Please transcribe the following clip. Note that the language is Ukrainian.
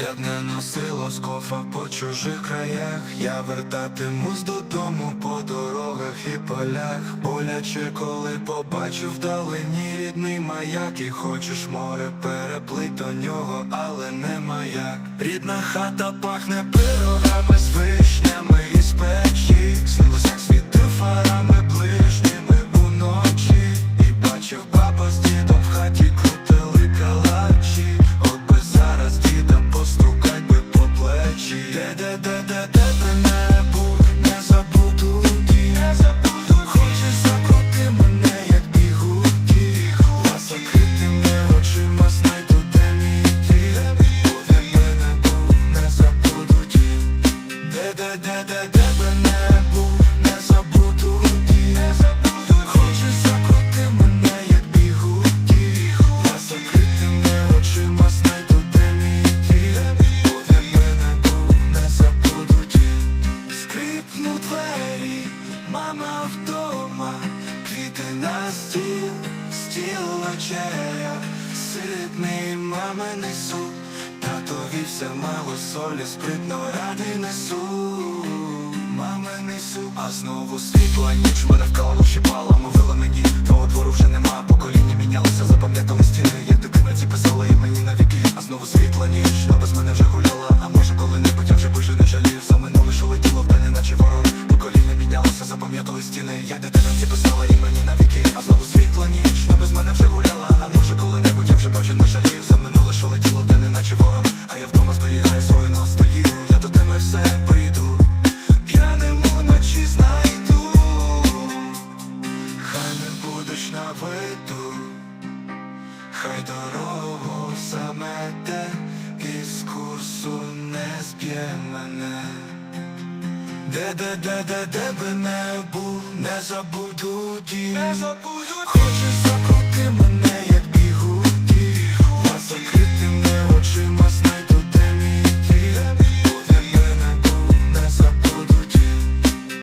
Як не носило скофа по чужих краях, я вертатимусь додому по дорогах і полях. Боляче, коли побачу вдалині рідний маяк, і хочеш море переплить до нього, але не маяк. Рідна хата пахне пирогами з вишнями і з Де, де, де, не був, не забуду дім. Хочеш закрути мене, як бігуді. А закритими очима знайду, де мій. Бо де би не був, не забуду. Скрипну двері, мама вдома, квіти на стіл, стіл вечеря, ситний маминий суп, татові все мало солі, спритно ради несу. Маминий суп, а знову світла ніч мене вколо щипала, мовила мені, твого двору вже нема, покоління мінялося, запам'ятали стіни, як дитина ці писала і мені навіки, а знову світла ніч, а без мене вже гуляла, а може коли-небудь я вже більше не жалію, все минуле, що летіло в день, наче ворог, покоління мінялося, запам'ятали стіни, як дитина ці писала я зберігаю свою ностальгію, я до тебе все прийду. П'яним уночі знайду, хай не будеш на виду, хай дорогу замете, і не зб'є мене. Де, де, де, де, де би не був, не забуду дім. Не забуду Хочеш